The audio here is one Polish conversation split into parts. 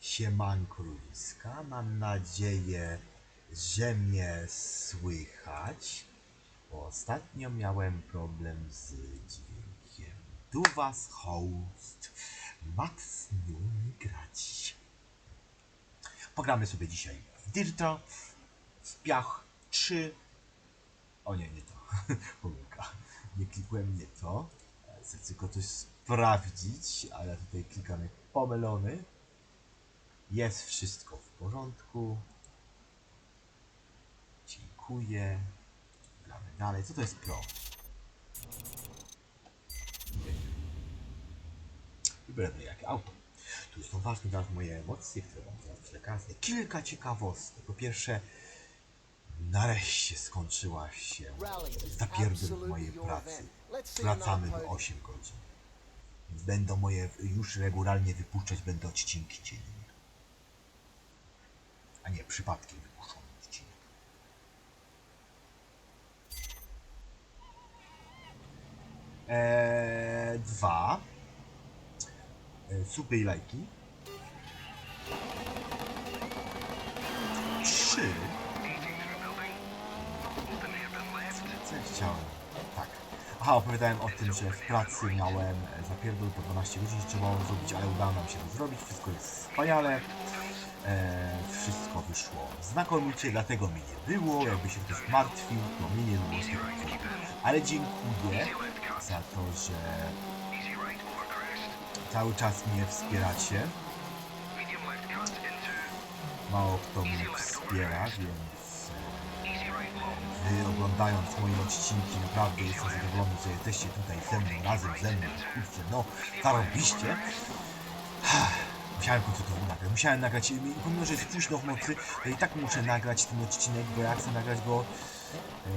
Siemanko mam nadzieję, że mnie słychać. Ostatnio miałem problem z dźwiękiem. Tu was host Max Numi grać. Pogramy sobie dzisiaj w Dirta, w Piach 3. O nie, nie to. Pomyłka. Nie klikłem nie to. Chcę tylko coś sprawdzić, ale tutaj klikam jak pomylony. Jest wszystko w porządku. Dziękuję. Gramy dalej. Co to jest pro? Wybrane jakie auto. Tu są ważne teraz moje emocje, które mam teraz przekazać. Kilka ciekawostek. Po pierwsze, nareszcie skończyła się zapierdol mojej pracy. Wracamy w 8 godzin. Będą moje, już regularnie wypuszczać będę odcinki dziennie. A nie, przypadkiem wypuszczony odcinek. Eee, dwa. Eee, suby i lajki. Trzy. Co chciałem? Tak. Aha, opowiadałem o tym, że w pracy miałem e, zapierdol po 12 godzin, trzeba było zrobić, ale udało nam się to zrobić. Wszystko jest wspaniale. E, wszystko wyszło znakomicie, dlatego mnie nie było. Jakby się ktoś martwił, to mnie nie było z tego powodu. Ale dziękuję za to, że cały czas mnie wspieracie. Mało kto mnie wspiera, więc e, wy oglądając moje odcinki naprawdę jestem zadowolony, że jesteście tutaj ze mną, razem ze mną. Kurczę, no, zarobiście. Musiałem nagrać. Musiałem nagrać, i pomimo, że jest późno w nocy, to i tak muszę nagrać ten odcinek, bo ja chcę nagrać go, e,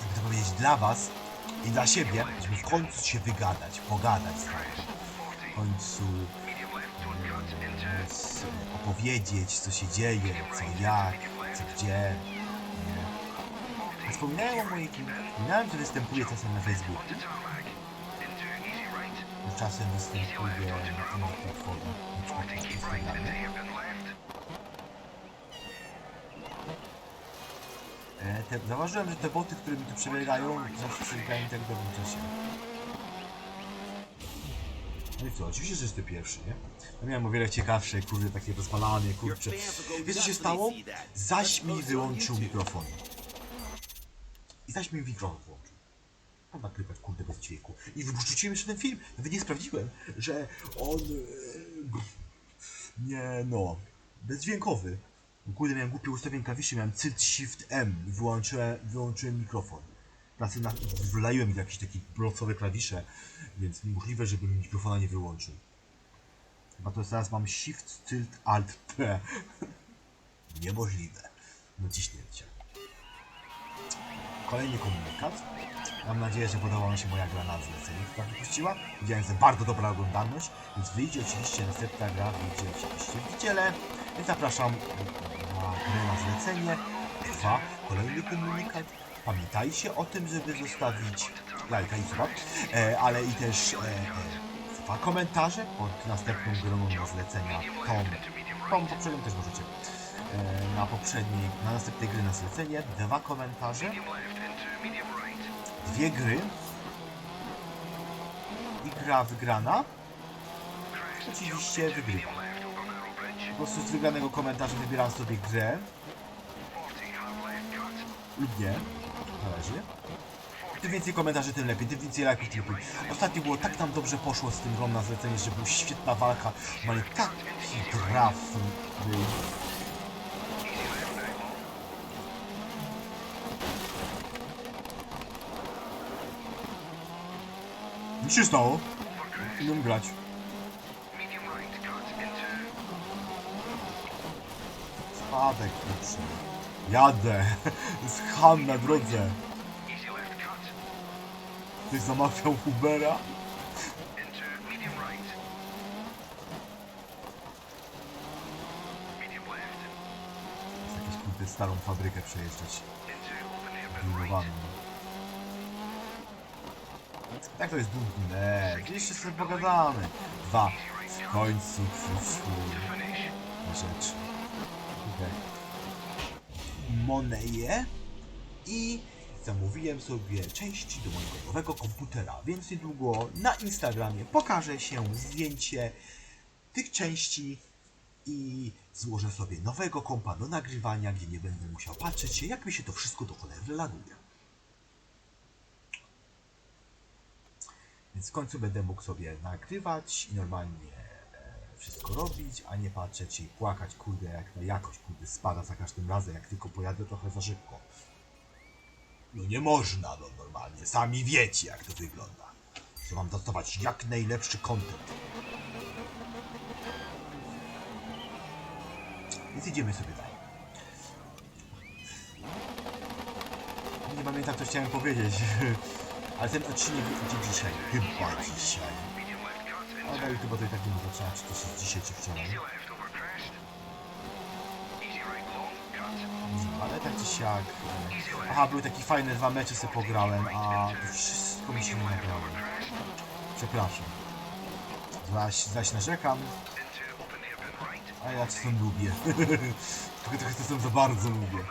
jakby to powiedzieć, dla was i dla siebie, żeby w końcu się wygadać, pogadać z wami. W końcu s- opowiedzieć, co się dzieje, co jak, co gdzie. Nie. Wspominałem o mojej wspominałem, że występuję czasem na Facebooku. Czasem występuję na. E, te, zauważyłem, że te boty, które mi tu przebiegają, zawsze przebiegają tak w dobrym czasie. No i co, oczywiście, że jest to pierwszy, nie? No miałem o wiele ciekawsze, kurde, takie rozpalanie, kurcze. Wiesz co się stało? Zaś mi wyłączył mikrofon. I zaś mi mikrofon. Mam nagrywać, kurde, bez dźwięku. I wrzuciłem jeszcze ten film. Nawet nie sprawdziłem, że on... E, nie, no... Bezdźwiękowy. Kurde, miałem głupie ustawienie klawiszy, miałem Ctrl Shift M wyłączyłem, wyłączyłem mikrofon. Pracy na, wlaiłem jakieś takie blocowe klawisze, więc możliwe, żebym mikrofona nie wyłączył. Chyba to teraz mam Shift, Tilt, Alt, T. Niemożliwe. Naciśnięcie. Kolejny komunikat. Mam nadzieję, że podobała mi się moja gra na zlecenie, która wypuściła. Widziałem, że bardzo dobra oglądalność, więc wyjdzie oczywiście następna gra, wyjdzie oczywiście w niedzielę. Więc zapraszam na grę na zlecenie. Dwa, kolejny komunikat. Pamiętajcie o tym, żeby zostawić lajka i suba, e, ale i też e, e, dwa komentarze pod następną grą na zlecenia. Tą, tą poprzednią też możecie. E, na poprzedniej, na następnej gry na zlecenie. Dwa komentarze dwie gry i gra wygrana oczywiście wygrywa. Po prostu z wygranego komentarza wybieram sobie grę lub nie, zależy. Tym więcej komentarzy, tym lepiej, tym więcej lajków, tym lepiej. Ostatnio było tak nam dobrze poszło z tym grą na zlecenie, że była świetna walka, ale taki traf. Co się stało? Umiem grać. Spadek, kurczę. Jadę. Jest ham na drodze. Ktoś zamawiał Ubera? Jakąś kurde starą fabrykę przejeżdżać. Budowaną. Jak to jest dumne? Jeszcze sobie pogadamy. Dwa. końcu przyszły rzeczy. Tutaj Moneje i zamówiłem sobie części do mojego nowego komputera, więc niedługo na Instagramie pokaże się zdjęcie tych części i złożę sobie nowego kompa do nagrywania, gdzie nie będę musiał patrzeć się, jak mi się to wszystko do cholery Więc w końcu będę mógł sobie nagrywać i normalnie e, wszystko robić, a nie patrzeć i płakać, kurde, jak ta jakość, kurde, spada za każdym razem, jak tylko pojadę trochę za szybko. No nie można, no normalnie, sami wiecie, jak to wygląda. Że mam dostawać jak najlepszy content. Więc idziemy sobie dalej. Nie pamiętam, co chciałem powiedzieć. Ale ten odcinek będzie dzisiaj. Chyba dzisiaj. Ale na YouTube to tak nie zacząć, czy to jest dzisiaj, czy wczoraj. Ale tak czy siak. e, Aha, były takie fajne dwa mecze, sobie pograłem, a wszystko mi się nie nagrało. Przepraszam. Zaś, zaś narzekam, a ja to lubię. Tylko trochę to za bardzo lubię.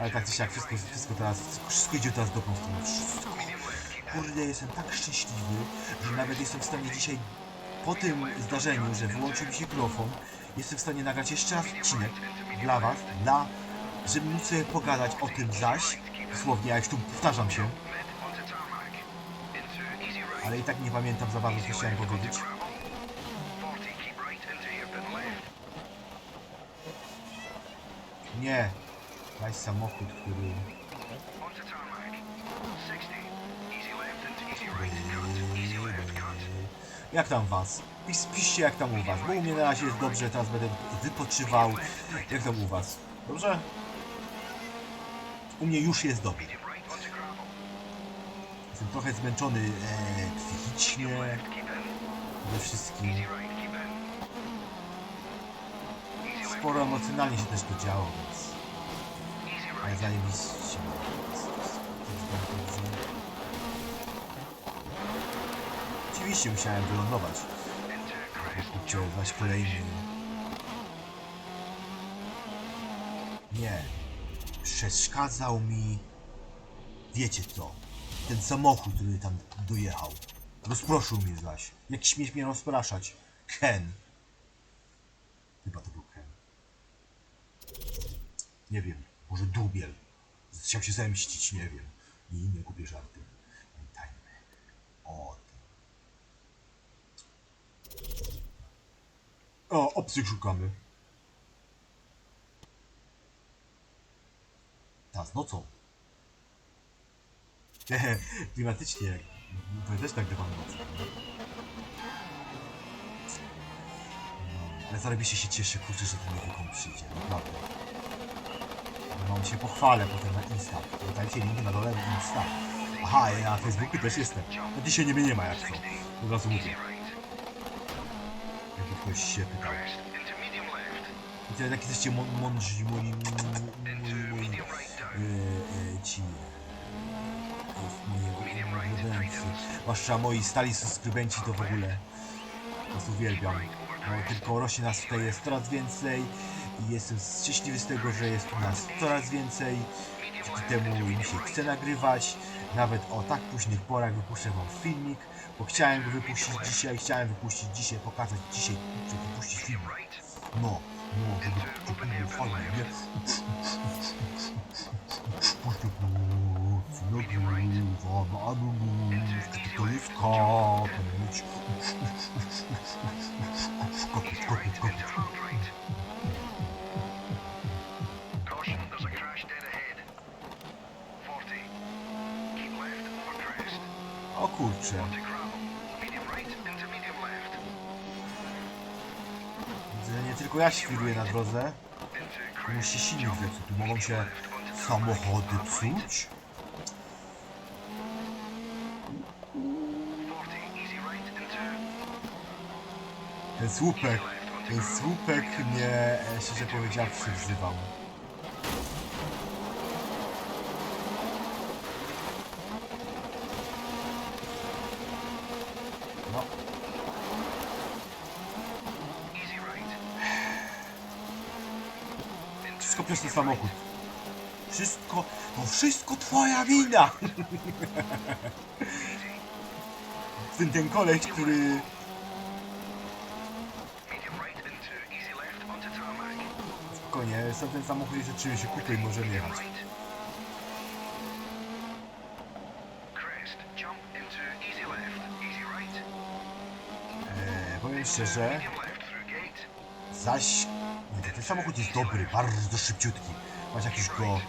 Ale tak czy siak, wszystko, wszystko teraz, wszystko idzie teraz dobrą stronę. Wszystko. Kurde, jestem tak szczęśliwy, że nawet jestem w stanie dzisiaj, po tym zdarzeniu, że wyłączył mi się mikrofon, jestem w stanie nagrać jeszcze raz odcinek dla was, dla, żeby móc sobie pogadać o tym zaś, dosłownie, ja już tu powtarzam się, ale i tak nie pamiętam za bardzo, co chciałem powiedzieć. Nie, daj samochód, który... Jak tam was? Pis, piszcie jak tam u was, bo u mnie na razie jest dobrze, teraz będę wypoczywał. Jak tam u was? Dobrze? U mnie już jest dobrze. Jestem trochę zmęczony e, psychicznie, we wszystkim. Sporo emocjonalnie się też to działo, więc... Ale zajebiście. Oczywiście musiałem wylądować. Kurczę, zaś kolejny. Nie. Przeszkadzał mi... Wiecie co? Ten samochód, który tam dojechał. Rozproszył mnie zaś. Jak śmieć mnie rozpraszać. Ken. Chyba to był Ken. Nie wiem. Może Dubiel. Chciał się zemścić, nie wiem. I inne głupie żarty. Pamiętajmy o O, obcych szukamy. Ta, z nocą. Hehe, klimatycznie. To też nagrywam nocą. No, ale zarobiście się cieszę, kurczę, że ten wykon przyjdzie, naprawdę. No, Mam się pochwalę potem na Insta. Dajcie linki na dole na Insta. Aha, ja na Facebooku też jestem. No dzisiaj nie mnie nie ma jak co. Od razu mówię. Ktoś się pytał. I jak jesteście mą- mądrzy, moi, ci, moi ulubieńcy, zwłaszcza moi stali subskrybenci to w ogóle was uwielbiam. No, tylko rośnie nas tutaj jest coraz więcej i jestem szczęśliwy z tego, że jest tu nas coraz więcej. Dzięki temu mi się chce nagrywać. Nawet o tak późnych porach wypuszczę wam filmik, bo chciałem go wypuścić dzisiaj, chciałem wypuścić dzisiaj, pokazać dzisiaj, kurczę, wypuścić filmik. No, no, żeby to było fajnie, nie? Nagrywam, a mów, czy to jest kapeć. Tylko ja świruję na drodze. Musi silnik zepsuć. Tu mogą się samochody psuć. 40. Easy right into Ten słupek, ten słupek mnie, e, szczerze powiedziawszy, wzywał. No. Przez ten samochód. Wszystko, to wszystko twoja wina! Ten, ten koleś, który... Spokojnie, sam ten samochód jeszcze czuje się kupy i możemy jechać. Eee, powiem szczerze, zaś... Samochód jest dobry, bardzo szybciutki. Masz jak już go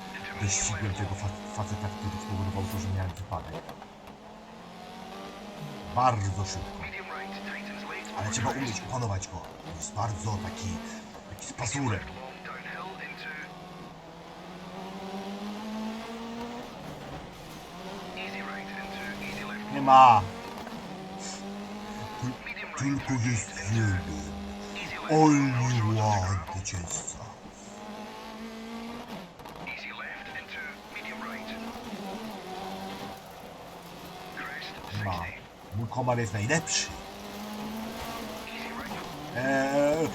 dościgłem tego fa faceta, który spowodował to, że miałem wypadek. Bardzo szybko. Ale trzeba umieć opanować go. Jest bardzo taki... taki z left. Nie ma! Tylko jest jeden. Only one zwycięzca. Ma. 60. Mój komar jest najlepszy. Eee,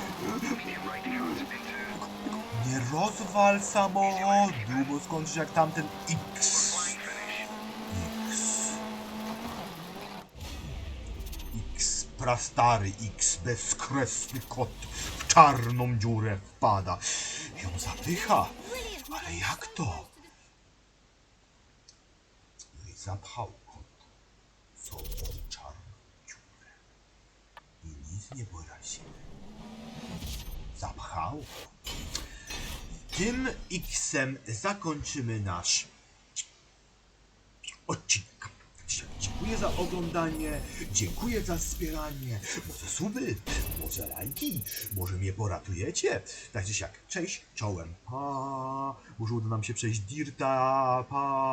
nie rozwal samochodu, bo skończysz jak tamten X. prastary X, bezkresny kot w czarną dziurę wpada. Ją zapycha. Ale jak to? No i zapchał kot sobą czarną dziurę. I nic nie porazi. Zapchał. Tym X-em zakończymy nasz odcinek. Dziękuję za oglądanie, dziękuję za wspieranie. Może suby, może lajki, może mnie poratujecie. Tak czy siak, cześć, czołem, pa. Może uda nam się przejść Dirta, pa.